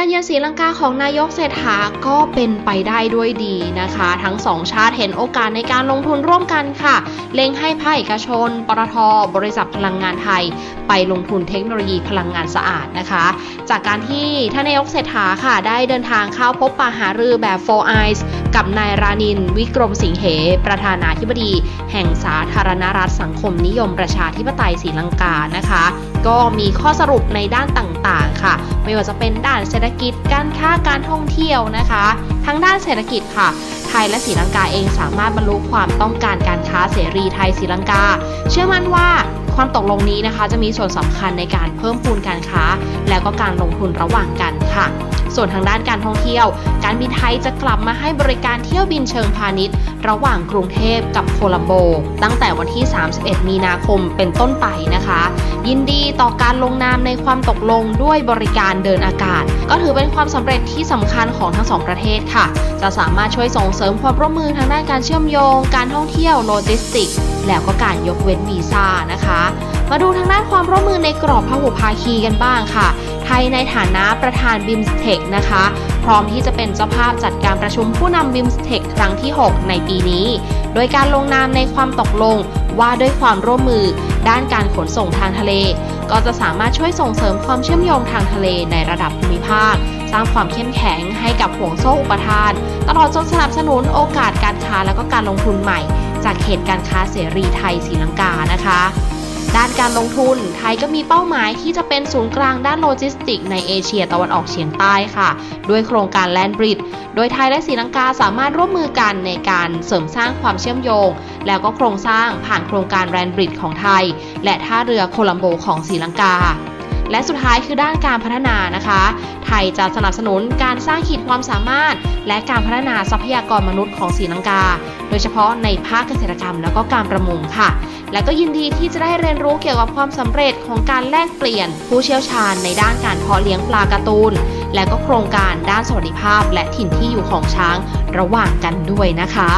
การเยือนศรีลังกาของนายกเศรษฐาก็เป็นไปได้ด้วยดีนะคะ ทั้งสองชาติเห็นโอกาสในการลงทุนร่วมกันค่ะ เล็งให้ภาคเอกชน ปตทบริษัทพลังงานไทย ไปลงทุนเทคโนโลยีพลังงานสะอาดนะคะ จากการที่ท่านนายกเศรษฐาค่ะ ได้เดินทางเข้าพบปะหารือแบบ Four Eyes กับนายรานิน วิกรมสิงเห ประธานาธิบดี แห่งสาธารณรัฐสังคมนิยมประชาธิปไตยศรีลังกานะคะ ก็มีข้อสรุปในด้านต่างๆ ค่ะ ไม่ว่าจะเป็นด้านเศรษฐกิจ การค้าการท่องเที่ยวนะคะ ทั้งด้านเศรษฐกิจค่ะ ไทยและศรีลังกาเองสามารถบรรลุความต้องการการค้าเสรีไทยศรีลังกา เชื่อมั่นว่าความตกลงนี้นะคะ จะมีส่วนสำคัญในการเพิ่มพูนการค้า แล้วก็การลงทุนระหว่างกันค่ะ ส่วนทางด้านการท่องเที่ยว การบินไทยจะกลับมาให้บริการเที่ยวบินเชิงพาณิชย์ ระหว่างกรุงเทพกับโคลัมโบ ตั้งแต่วันที่ 31 มีนาคมเป็นต้นไปนะคะ ยินดีต่อการลงนามในความตกลงด้วยบริการเดินอากาศ ก็ถือเป็นความสำเร็จที่สำคัญของทั้งสองประเทศค่ะ จะสามารถช่วยส่งเสริมความร่วมมือทางด้านการเชื่อมโยง การท่องเที่ยวโลจิสติก แล้วก็การยกเว้นวีซ่านะคะ มาดูทางด้านความร่วมมือในกรอบพหุภาคีกันบ้างค่ะ ทยในฐานะประธานบิมสเทคนะคะ พร้อมที่จะเป็นเจ้าภาพจัดการประชุมผู้นำบิมสเทคครั้งที่ 6 ในปีนี้ โดยการลงนามในความตกลงว่าด้วยความร่วมมือด้านการขนส่งทางทะเล ก็จะสามารถช่วยส่งเสริมความเชื่อมโยงทางทะเลในระดับภูมิภาค สร้างความเข้มแข็งให้กับห่วงโซ่อุปทาน ตลอดจนสนับสนุนโอกาสการค้าและก็การลงทุนใหม่ จากเขตการค้าเสรีไทยศรีลังกานะคะ ด้านการลงทุน ไทยก็มีเป้าหมายที่จะเป็นศูนย์กลางด้านโลจิสติก ในเอเชียตะวันออกเฉียงใต้ค่ะ ด้วยโครงการแลนบริดโดยไทยและศรีลังกาสามารถร่วมมือกันในการเสริมสร้างความเชื่อมโยง แล้วก็โครงสร้างผ่านโครงการแลนบริดของไทย และท่าเรือโคลัมโบของศรีลังกา และสุดท้ายคือด้านการพัฒนานะคะ ไทยจะสนับสนุนการสร้างขีดความสามารถ และการพัฒนาทรัพยากรมนุษย์ของศรีลังกา โดยเฉพาะในภาคเกษตรกรรมแล้วก็การประมงค่ะ และก็ยินดีที่จะได้เรียนรู้เกี่ยวกับความสำเร็จของการแลกเปลี่ยน ผู้เชี่ยวชาญในด้านการเพาะเลี้ยงปลาการ์ตูน และก็โครงการด้านสวัสดิภาพ และถิ่นที่อยู่ของช้างระหว่างกันด้วยนะคะ